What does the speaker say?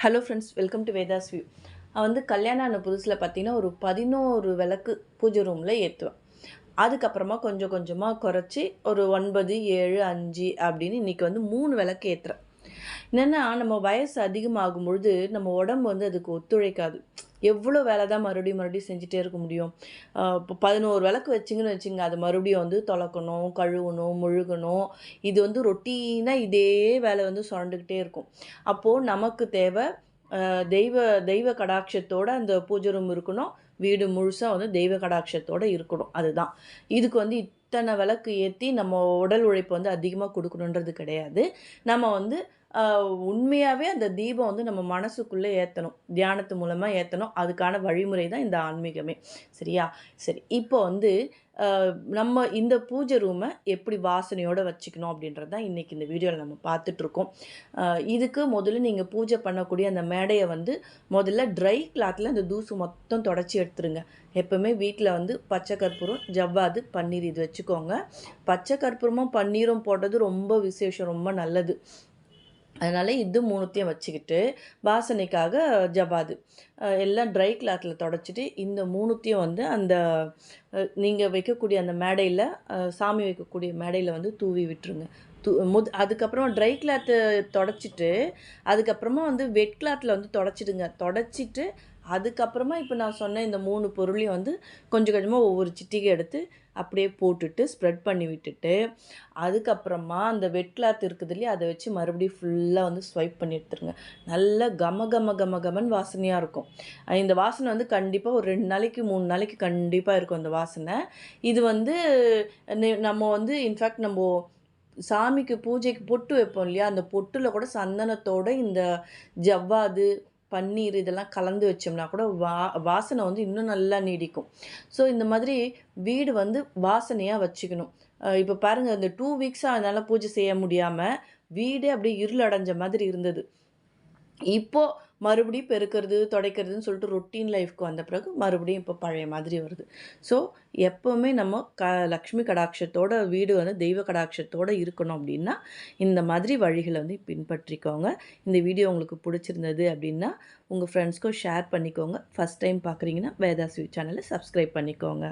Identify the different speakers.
Speaker 1: Hello friends welcome to Veda's view நான் வந்து கல்யாணம் ஆன புதுசில் பார்த்தீங்கன்னா ஒரு பதினோரு விளக்கு பூஜை ரூமில் ஏற்றுவேன் அதுக்கப்புறமா கொஞ்சம் கொஞ்சமாக குறைச்சி ஒரு ஒன்பது ஏழு அஞ்சு அப்படின்னு இன்றைக்கி வந்து மூணு விளக்கு ஏற்றுறேன் என்னென்னா நம்ம வயசு அதிகமாகும் பொழுது நம்ம உடம்பு வந்து அதுக்கு ஒத்துழைக்காது. எவ்வளோ வேலை தான் மறுபடியும் மறுபடியும் செஞ்சுட்டே இருக்க முடியும். இப்போ பதினோரு விளக்கு வச்சிங்கன்னு வச்சுங்க அது மறுபடியும் வந்து தொலக்கணும் கழுவணும் முழுகணும். இது வந்து ரொட்டீனாக இதே வேலை வந்து சுரண்டுக்கிட்டே இருக்கும். அப்போது நமக்கு தேவை தெய்வ தெய்வ கடாட்சத்தோட அந்த பூஜை ரூம் இருக்கணும். வீடு முழுசாக வந்து தெய்வ கடாட்சத்தோட இருக்கணும். அதுதான். இதுக்கு வந்து இத்தனை விளக்கு ஏற்றி நம்ம உடல் உழைப்பு வந்து அதிகமாக கொடுக்கணுன்றது கிடையாது. நம்ம வந்து உண்மையாகவே அந்த தீபம் வந்து நம்ம மனசுக்குள்ளே ஏற்றணும் தியானத்து மூலமாக ஏற்றணும் அதுக்கான வழிமுறை தான் இந்த ஆன்மீகமே. சரியா? சரி இப்போ வந்து நம்ம இந்த பூஜை ரூமை எப்படி வாசனையோடு வச்சுக்கணும் அப்படின்றது தான் இன்றைக்கி இந்த வீடியோவில் நம்ம பார்த்துட்ருக்கோம் இதுக்கு முதல்ல நீங்கள் பூஜை பண்ணக்கூடிய அந்த மேடையை வந்து முதல்ல ட்ரை கிளாத்தில் அந்த தூசு மொத்தம் தொடச்சி எடுத்துருங்க. எப்போவுமே வீட்டில் வந்து பச்சை கற்பூரம் ஜவ்வாது பன்னீர் இது வச்சுக்கோங்க. பச்சை கற்பூரமும் பன்னீரும் போட்டது ரொம்ப விசேஷம் ரொம்ப நல்லது. அதனால் இது மூணுத்தையும் வச்சுக்கிட்டு வாசனைக்காக ஜவாது எல்லாம் ட்ரை கிளாத்தில் தொடச்சிட்டு இந்த மூணுத்தையும் வந்து அந்த நீங்கள் வைக்கக்கூடிய அந்த மேடையில் சாமி வைக்கக்கூடிய மேடையில் வந்து தூவி விட்டுருங்க. தூ முத் அதுக்கப்புறம் ட்ரை கிளாத்து தொடச்சிட்டு அதுக்கப்புறமா வந்து வெட் கிளாத்தில் வந்து தொடச்சிடுங்க. தொடச்சிட்டு அதுக்கப்புறமா இப்போ நான் சொன்ன இந்த மூணு பொருளையும் வந்து கொஞ்சம் கொஞ்சமாக ஒவ்வொரு சிட்டிகை எடுத்து அப்படியே போட்டுட்டு ஸ்ப்ரெட் பண்ணி விட்டுட்டு அதுக்கப்புறமா அந்த வெட் கிளாத் இருக்குது இல்லையா அதை வச்சு மறுபடியும் ஃபுல்லாக வந்து ஸ்வைப் பண்ணி எடுத்துருங்க. நல்ல கம கம கம கமன் வாசனையாக இருக்கும். இந்த வாசனை வந்து கண்டிப்பாக ஒரு ரெண்டு நாளைக்கு மூணு நாளைக்கு கண்டிப்பாக இருக்கும் அந்த வாசனை. இது வந்து நம்ம வந்து இன்ஃபேக்ட் நம்ம சாமிக்கு பூஜைக்கு பொட்டு வைப்போம் இல்லையா அந்த பொட்டில் கூட சந்தனத்தோடு இந்த ஜவ்வாது பன்னீர் இதெல்லாம் கலந்து வச்சோம்னா கூட வா வாசனை வந்து இன்னும் நல்லா நீடிக்கும். ஸோ இந்த மாதிரி வீடு வந்து வாசனையாக வச்சுக்கணும். இப்போ பாருங்கள் இந்த டூ வீக்ஸாக அதனால் பூஜை செய்ய முடியாமல் வீடே அப்படியே இருள் அடைஞ்ச மாதிரி இருந்தது. இப்போது மறுபடியும் பெருக்கிறது துடைக்கிறதுன்னு சொல்லிட்டு ரொட்டீன் லைஃப்க்கு வந்த பிறகு மறுபடியும் இப்போ பழைய மாதிரி வருது. ஸோ எப்போவுமே நம்ம க லக்ஷ்மி கடாட்சத்தோட வீடு வந்து தெய்வ கடாட்சத்தோடு இருக்கணும் அப்படின்னா இந்த மாதிரி வழிகளை வந்து பின்பற்றிக்கோங்க. இந்த வீடியோ உங்களுக்கு பிடிச்சிருந்தது அப்படின்னா உங்கள் ஃப்ரெண்ட்ஸ்க்கும் ஷேர் பண்ணிக்கோங்க. ஃபஸ்ட் டைம் பார்க்குறீங்கன்னா வேதாஸ்வி சேனலை சப்ஸ்கிரைப் பண்ணிக்கோங்க.